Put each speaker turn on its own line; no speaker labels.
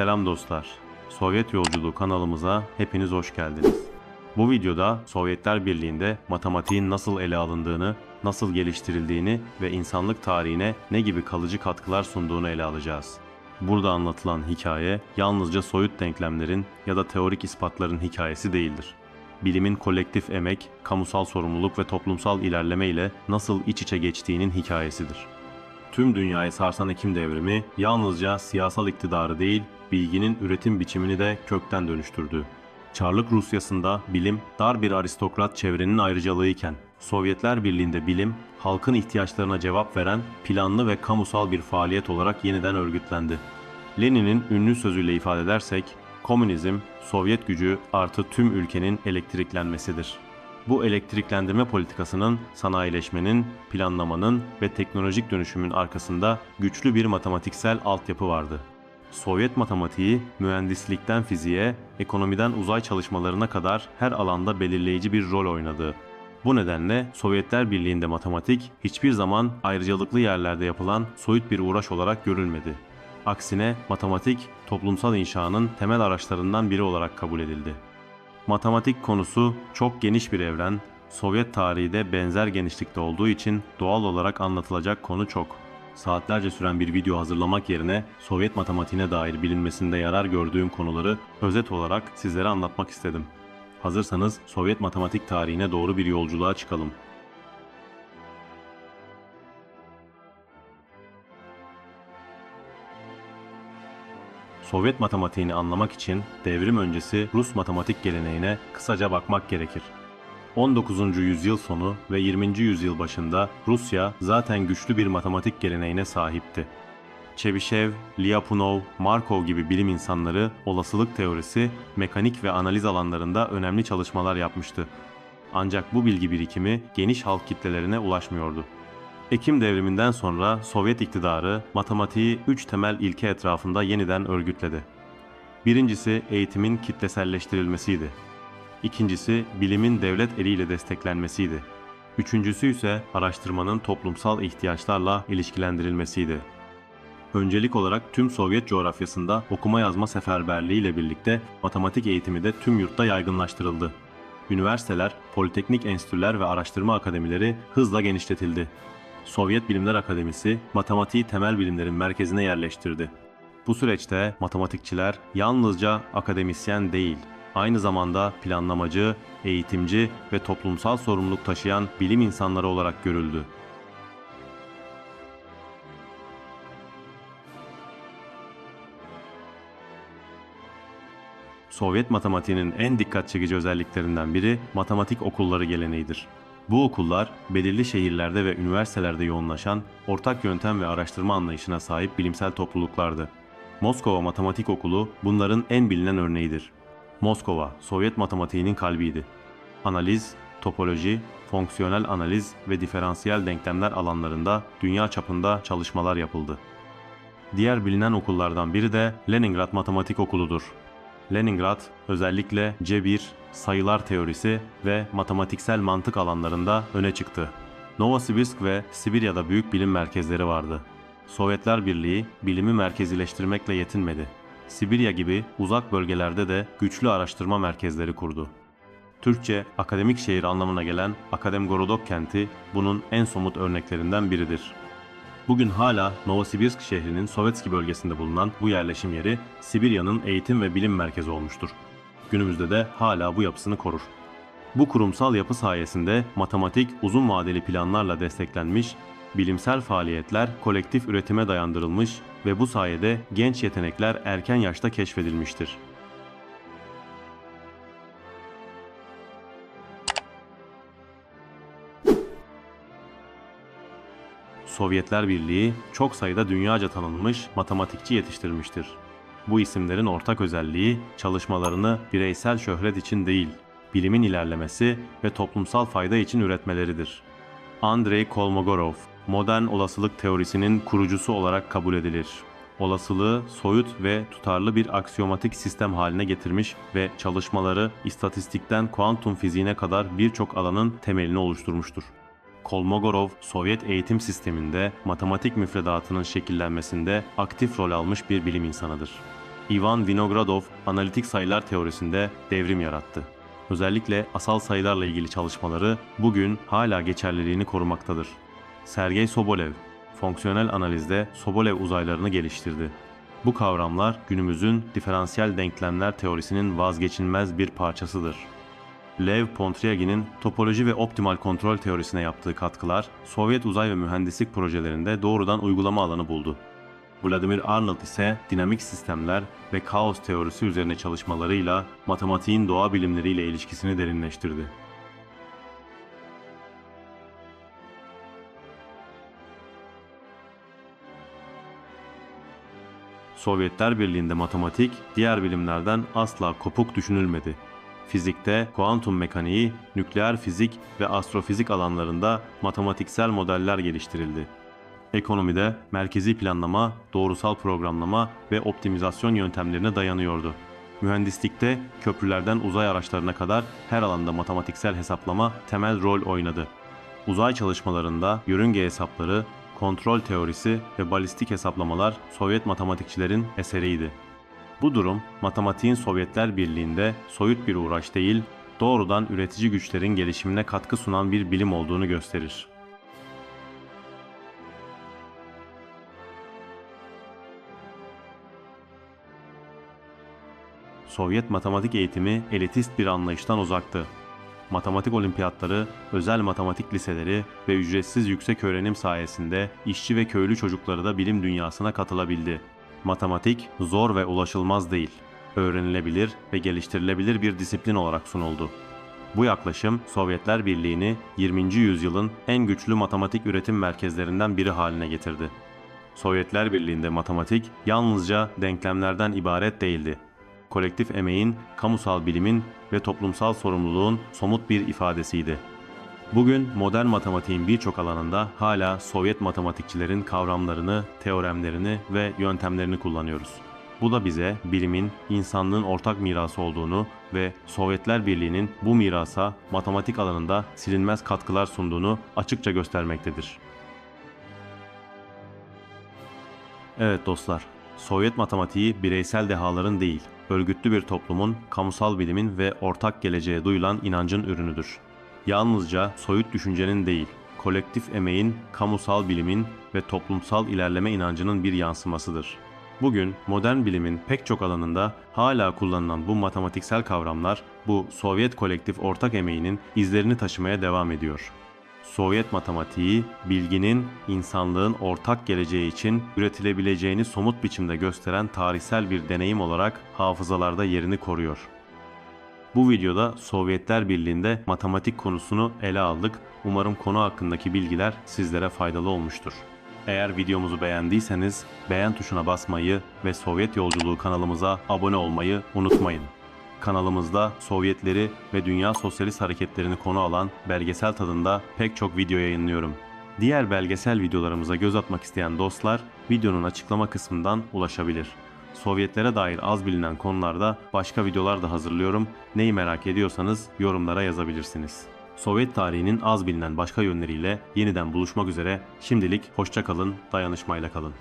Selam dostlar. Sovyet Yolculuğu kanalımıza hepiniz hoş geldiniz. Bu videoda Sovyetler Birliği'nde matematiğin nasıl ele alındığını, nasıl geliştirildiğini ve insanlık tarihine ne gibi kalıcı katkılar sunduğunu ele alacağız. Burada anlatılan hikaye yalnızca soyut denklemlerin ya da teorik ispatların hikayesi değildir. Bilimin kolektif emek, kamusal sorumluluk ve toplumsal ilerleme ile nasıl iç içe geçtiğinin hikayesidir. Tüm dünyayı sarsan Ekim devrimi yalnızca siyasal iktidarı değil, bilginin üretim biçimini de kökten dönüştürdü. Çarlık Rusyası'nda bilim dar bir aristokrat çevrenin ayrıcalığıyken, Sovyetler Birliği'nde bilim halkın ihtiyaçlarına cevap veren planlı ve kamusal bir faaliyet olarak yeniden örgütlendi. Lenin'in ünlü sözüyle ifade edersek, komünizm, Sovyet gücü artı tüm ülkenin elektriklenmesidir. Bu elektriklendirme politikasının sanayileşmenin, planlamanın ve teknolojik dönüşümün arkasında güçlü bir matematiksel altyapı vardı. Sovyet matematiği mühendislikten fiziğe, ekonomiden uzay çalışmalarına kadar her alanda belirleyici bir rol oynadı. Bu nedenle Sovyetler Birliği'nde matematik hiçbir zaman ayrıcalıklı yerlerde yapılan soyut bir uğraş olarak görülmedi. Aksine matematik toplumsal inşanın temel araçlarından biri olarak kabul edildi. Matematik konusu çok geniş bir evren, Sovyet tarihi de benzer genişlikte olduğu için doğal olarak anlatılacak konu çok. Saatlerce süren bir video hazırlamak yerine Sovyet matematiğine dair bilinmesinde yarar gördüğüm konuları özet olarak sizlere anlatmak istedim. Hazırsanız Sovyet matematik tarihine doğru bir yolculuğa çıkalım. Sovyet matematiğini anlamak için devrim öncesi Rus matematik geleneğine kısaca bakmak gerekir. 19. yüzyıl sonu ve 20. yüzyıl başında Rusya zaten güçlü bir matematik geleneğine sahipti. Çebişev, Lyapunov, Markov gibi bilim insanları olasılık teorisi, mekanik ve analiz alanlarında önemli çalışmalar yapmıştı. Ancak bu bilgi birikimi geniş halk kitlelerine ulaşmıyordu. Ekim devriminden sonra Sovyet iktidarı matematiği üç temel ilke etrafında yeniden örgütledi. Birincisi eğitimin kitleselleştirilmesiydi. İkincisi bilimin devlet eliyle desteklenmesiydi. Üçüncüsü ise araştırmanın toplumsal ihtiyaçlarla ilişkilendirilmesiydi. Öncelik olarak tüm Sovyet coğrafyasında okuma yazma seferberliği ile birlikte matematik eğitimi de tüm yurtta yaygınlaştırıldı. Üniversiteler, politeknik enstitüler ve araştırma akademileri hızla genişletildi. Sovyet Bilimler Akademisi matematiği temel bilimlerin merkezine yerleştirdi. Bu süreçte matematikçiler yalnızca akademisyen değil, aynı zamanda planlamacı, eğitimci ve toplumsal sorumluluk taşıyan bilim insanları olarak görüldü. Sovyet matematiğinin en dikkat çekici özelliklerinden biri matematik okulları geleneğidir. Bu okullar belirli şehirlerde ve üniversitelerde yoğunlaşan ortak yöntem ve araştırma anlayışına sahip bilimsel topluluklardı. Moskova Matematik Okulu bunların en bilinen örneğidir. Moskova, Sovyet matematiğinin kalbiydi. Analiz, topoloji, fonksiyonel analiz ve diferansiyel denklemler alanlarında dünya çapında çalışmalar yapıldı. Diğer bilinen okullardan biri de Leningrad Matematik Okulu'dur. Leningrad özellikle cebir, sayılar teorisi ve matematiksel mantık alanlarında öne çıktı. Novosibirsk ve Sibirya'da büyük bilim merkezleri vardı. Sovyetler Birliği bilimi merkezileştirmekle yetinmedi. Sibirya gibi uzak bölgelerde de güçlü araştırma merkezleri kurdu. Türkçe akademik şehir anlamına gelen Akademgorodok kenti bunun en somut örneklerinden biridir. Bugün hala Novosibirsk şehrinin Sovetski bölgesinde bulunan bu yerleşim yeri Sibirya'nın eğitim ve bilim merkezi olmuştur. Günümüzde de hala bu yapısını korur. Bu kurumsal yapı sayesinde matematik uzun vadeli planlarla desteklenmiş, bilimsel faaliyetler kolektif üretime dayandırılmış ve bu sayede genç yetenekler erken yaşta keşfedilmiştir. Sovyetler Birliği çok sayıda dünyaca tanınmış matematikçi yetiştirmiştir. Bu isimlerin ortak özelliği çalışmalarını bireysel şöhret için değil, bilimin ilerlemesi ve toplumsal fayda için üretmeleridir. Andrei Kolmogorov, modern olasılık teorisinin kurucusu olarak kabul edilir. Olasılığı soyut ve tutarlı bir aksiyomatik sistem haline getirmiş ve çalışmaları istatistikten kuantum fiziğine kadar birçok alanın temelini oluşturmuştur. Kolmogorov, Sovyet eğitim sisteminde matematik müfredatının şekillenmesinde aktif rol almış bir bilim insanıdır. Ivan Vinogradov analitik sayılar teorisinde devrim yarattı. Özellikle asal sayılarla ilgili çalışmaları bugün hala geçerliliğini korumaktadır. Sergey Sobolev, fonksiyonel analizde Sobolev uzaylarını geliştirdi. Bu kavramlar günümüzün diferansiyel denklemler teorisinin vazgeçilmez bir parçasıdır. Lev Pontriagi'nin topoloji ve optimal kontrol teorisine yaptığı katkılar Sovyet uzay ve mühendislik projelerinde doğrudan uygulama alanı buldu. Vladimir Arnold ise dinamik sistemler ve kaos teorisi üzerine çalışmalarıyla matematiğin doğa bilimleriyle ilişkisini derinleştirdi. Sovyetler Birliği'nde matematik diğer bilimlerden asla kopuk düşünülmedi. Fizikte kuantum mekaniği, nükleer fizik ve astrofizik alanlarında matematiksel modeller geliştirildi. Ekonomide merkezi planlama, doğrusal programlama ve optimizasyon yöntemlerine dayanıyordu. Mühendislikte köprülerden uzay araçlarına kadar her alanda matematiksel hesaplama temel rol oynadı. Uzay çalışmalarında yörünge hesapları, kontrol teorisi ve balistik hesaplamalar Sovyet matematikçilerin eseriydi. Bu durum matematiğin Sovyetler Birliği'nde soyut bir uğraş değil, doğrudan üretici güçlerin gelişimine katkı sunan bir bilim olduğunu gösterir. Sovyet matematik eğitimi elitist bir anlayıştan uzaktı. Matematik olimpiyatları, özel matematik liseleri ve ücretsiz yüksek öğrenim sayesinde işçi ve köylü çocukları da bilim dünyasına katılabildi. Matematik zor ve ulaşılmaz değil, öğrenilebilir ve geliştirilebilir bir disiplin olarak sunuldu. Bu yaklaşım Sovyetler Birliği'ni 20. yüzyılın en güçlü matematik üretim merkezlerinden biri haline getirdi. Sovyetler Birliği'nde matematik yalnızca denklemlerden ibaret değildi kolektif emeğin, kamusal bilimin ve toplumsal sorumluluğun somut bir ifadesiydi. Bugün modern matematiğin birçok alanında hala Sovyet matematikçilerin kavramlarını, teoremlerini ve yöntemlerini kullanıyoruz. Bu da bize bilimin insanlığın ortak mirası olduğunu ve Sovyetler Birliği'nin bu mirasa matematik alanında silinmez katkılar sunduğunu açıkça göstermektedir. Evet dostlar, Sovyet matematiği bireysel dehaların değil, örgütlü bir toplumun, kamusal bilimin ve ortak geleceğe duyulan inancın ürünüdür. Yalnızca soyut düşüncenin değil, kolektif emeğin, kamusal bilimin ve toplumsal ilerleme inancının bir yansımasıdır. Bugün modern bilimin pek çok alanında hala kullanılan bu matematiksel kavramlar bu Sovyet kolektif ortak emeğinin izlerini taşımaya devam ediyor. Sovyet matematiği, bilginin insanlığın ortak geleceği için üretilebileceğini somut biçimde gösteren tarihsel bir deneyim olarak hafızalarda yerini koruyor. Bu videoda Sovyetler Birliği'nde matematik konusunu ele aldık. Umarım konu hakkındaki bilgiler sizlere faydalı olmuştur. Eğer videomuzu beğendiyseniz beğen tuşuna basmayı ve Sovyet Yolculuğu kanalımıza abone olmayı unutmayın. Kanalımızda Sovyetleri ve Dünya Sosyalist Hareketlerini konu alan belgesel tadında pek çok video yayınlıyorum. Diğer belgesel videolarımıza göz atmak isteyen dostlar videonun açıklama kısmından ulaşabilir. Sovyetlere dair az bilinen konularda başka videolar da hazırlıyorum. Neyi merak ediyorsanız yorumlara yazabilirsiniz. Sovyet tarihinin az bilinen başka yönleriyle yeniden buluşmak üzere. Şimdilik hoşça kalın, dayanışmayla kalın.